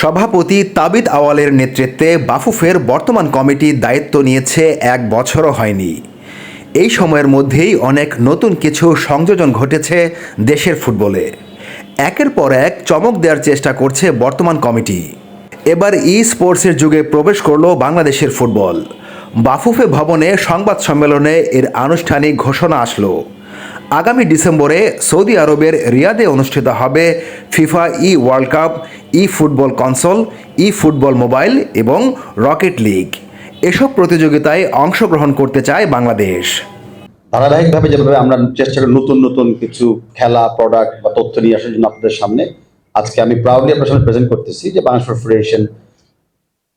সভাপতি তাবিদ আওয়ালের নেতৃত্বে বাফুফের বর্তমান কমিটি দায়িত্ব নিয়েছে এক বছরও হয়নি। এই সময়ের মধ্যেই অনেক নতুন কিছু সংযোজন ঘটেছে দেশের ফুটবলে। একের পর এক চমক দেওয়ার চেষ্টা করছে বর্তমান কমিটি। এবার ই স্পোর্টসের যুগে প্রবেশ করল বাংলাদেশের ফুটবল। বাফুফে ভবনে সংবাদ সম্মেলনে এর আনুষ্ঠানিক ঘোষণা আসলো। আগামী ডিসেম্বরে সৌদি আরবের রিয়াদে অনুষ্ঠিত হবে FIFA e world cup e football console e football mobile এবং রকেট লিগ এসব প্রতিযোগিতায় অংশগ্রহণ করতে চায় বাংলাদেশ। ধারাবাহিকভাবে যেভাবে আমরা চেষ্টা করি নতুন নতুন কিছু খেলা প্রোডাক্ট বা তথ্য নিয়ে আসার জন্য আপনাদের সামনে, আজকে আমি প্রাউডলি আপনার সামনে প্রেজেন্ট করতেছি যে বাংলাদেশ ফেডারেশন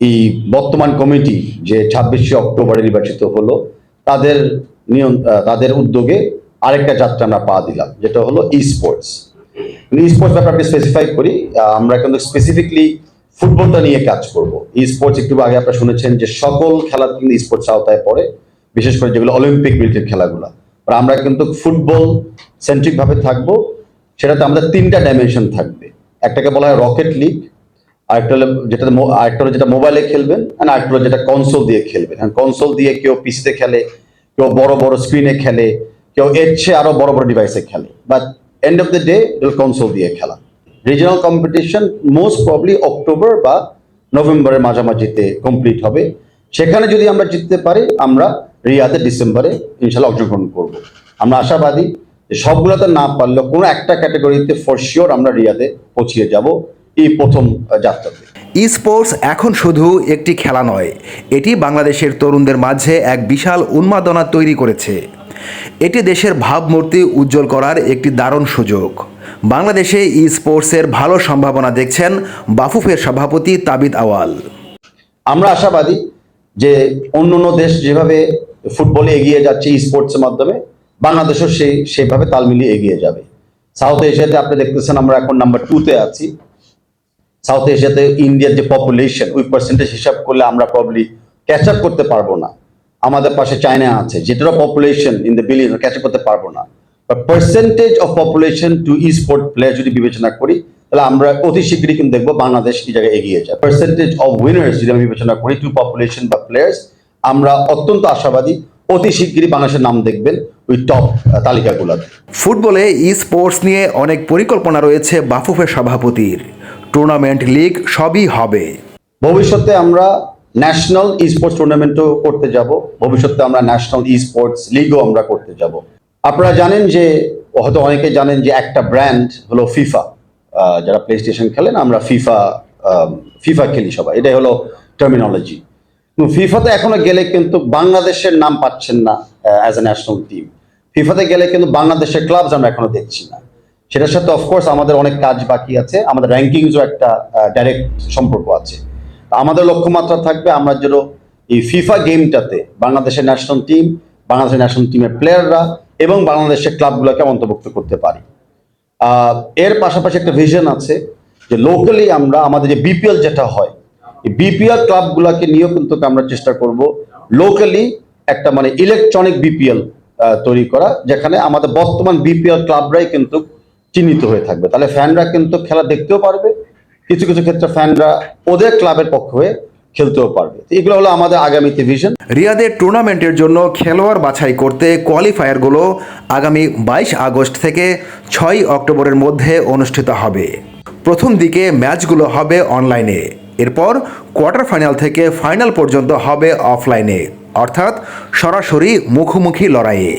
এই বর্তমান কমিটি যে ছাব্বিশে অক্টোবরে নির্বাচিত হলো, তাদের নিয়ম তাদের উদ্যোগে আরেকটা যাত্রা আমরা পা দিলাম, যেটা হলো ই স্পোর্টস স্পোর্টস ব্যাপারটা স্পেসিফাই করি আমরা কিন্তু স্পেসিফিকলি ফুটবলটা নিয়ে কাজ করব। স্পোর্টস একটু আগে আপনারা শুনেছেন যে সকল খেলা কিন্তু স্পোর্টস আওতায় পড়ে, বিশেষ করে যেগুলো অলিম্পিক রিলেটেড খেলাগুলো। আমরা কিন্তু ফুটবল সেন্ট্রিক ভাবে থাকব, সেটাতে আমাদের তিনটা ডাইমেনশন থাকবে। একটাকে বলা হয় রকেট লিগ আরেকটা যেটা আরেকটা যেটা মোবাইলে খেলবেন আর আরেকটা যেটা কনসোল দিয়ে খেলবেন। হ্যাঁ কনসোল দিয়ে কেউ পিসিতে খেলে, কেউ বড় বড় স্ক্রিনে খেলে, কেউ এর চেয়ে আরও বড় বড় ডিভাইসে খেলে। But end of the day console দিয়ে খেলা regional competition most probably October বা নভেম্বরের মাঝামাঝিতে কমপ্লিট হবে। সেখানে যদি আমরা জিততে পারি, আমরা রিয়াতে ডিসেম্বরে ইনশাল্লাহ অংশগ্রহণ করব। আমরা আশাবাদী সবগুলোতে না পারলেও কোনো একটা ক্যাটাগরিতে ফর শিওর আমরা রিয়াতে পৌঁছিয়ে যাব এই প্রথম যাত্রাতে। ই স্পোর্টস এখন শুধু একটি খেলা নয়, এটি বাংলাদেশের তরুণদের মাঝে এক বিশাল উন্মাদনা তৈরি করেছে। এটি দেশের ভাবমূর্তি উজ্জ্বল করার একটি দারুণ সুযোগ। বাংলাদেশে ই স্পোর্টসের ভালো সম্ভাবনা দেখছেন বাফুফের সভাপতি তাবিদ আওয়াল। আমরা আশাবাদী যে অন্য অন্য দেশ যেভাবে ফুটবলে এগিয়ে যাচ্ছে ই স্পোর্টসের মাধ্যমে, বাংলাদেশও সেই সেভাবে তাল মিলিয়ে এগিয়ে যাবে। সাউথ এশিয়াতে আপনি দেখতেছেন আমরা এখন নাম্বার টুতে আছি। সাউথ এশিয়াতে ইন্ডিয়ার যে পপুলেশন ওই পার্সেন্টেজ হিসাব করলে আমরা প্রবলি ক্যাচ আপ করতে পারব না। আমাদের পাশে চায়না আছে যেটারও population in the billion catch করতে পারব না। But percentage of population to e sport player যদি বিবেচনা করি তাহলে আমরা অতি শীঘ্রই কিন্তু দেখব বাংলাদেশ এই জায়গায় এগিয়ে যায়। পার্সেন্টেজ অফ উইনার্স যদি আমি বিবেচনা করি টু পপুলেশন বা প্লেয়ার্স আমরা অত্যন্ত আশাবাদী অতি শীঘ্রই বাংলাদেশের নাম দেখবেন ওই টপ তালিকাগুলো ফুটবলে ই স্পোর্টস নিয়ে অনেক পরিকল্পনা রয়েছে বাফুফের সভাপতির। টুর্নামেন্ট লিগ সবই হবে। ভবিষ্যতে আমরা ন্যাশনাল ই স্পোর্টস টুর্নামেন্টও করতে যাব। ভবিষ্যতে আমরা ন্যাশনাল ই স্পোর্টস লিগও আমরা করতে যাব। আপনারা জানেন যে, হয়তো অনেকে জানেন যে একটা ব্র্যান্ড হলো ফিফা যারা প্লে স্টেশন খেলেন, আমরা ফিফা ফিফা খেলি সবাই। এটাই হলো টার্মিনোলজি ফিফাতে এখনও গেলে কিন্তু বাংলাদেশের নাম পাচ্ছেন না অ্যাজ এ ন্যাশনাল টিম ফিফাতে গেলে কিন্তু বাংলাদেশের ক্লাবস আমরা এখনও দেখছি না। সেটার সাথে অফকোর্স আমাদের অনেক কাজ বাকি আছে। আমাদের র্যাঙ্কিংসও একটা ডাইরেক্ট সম্পর্ক আছে। আমাদের লক্ষ্যমাত্রা থাকবে আমরা যেন এই ফিফা গেমটাতে বাংলাদেশের ন্যাশনাল টিম বাংলাদেশের ন্যাশনাল টিমের প্লেয়াররা এবং বাংলাদেশের ক্লাবগুলোকে অন্তর্ভুক্ত করতে পারি। এর পাশাপাশি একটা ভিশন আছে যে লোকালি আমরা আমাদের যে বিপিএল যেটা হয় বিপিএল ক্লাবগুলোকে নিয়েও কিন্তু আমরা চেষ্টা করব লোকালি একটা মানে ইলেকট্রনিক বিপিএল তৈরি করা, যেখানে আমাদের বর্তমান বিপিএল ক্লাবরাই কিন্তু চিহ্নিত হয়ে থাকবে। তাহলে ফ্যানরা কিন্তু খেলা দেখতেও পারবে কিছু কিছু ক্ষেত্রে ফ্যানরা ওদের ক্লাবের পক্ষ হয়ে খেলতেও পারবে। এগুলো হলো আমাদের আগামীতে ভিশন রিয়াদের টুর্নামেন্টের জন্য খেলোয়াড় বাছাই করতে কোয়ালিফায়ারগুলো আগামী বাইশ আগস্ট থেকে ছয় অক্টোবরের মধ্যে অনুষ্ঠিত হবে। প্রথম দিকে ম্যাচগুলো হবে অনলাইনে এরপর কোয়ার্টার ফাইনাল থেকে ফাইনাল পর্যন্ত হবে অফলাইনে অর্থাৎ সরাসরি মুখোমুখি লড়াইয়ে।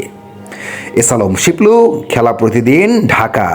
এসালম শিপলু, খেলা প্রতিদিন, ঢাকা।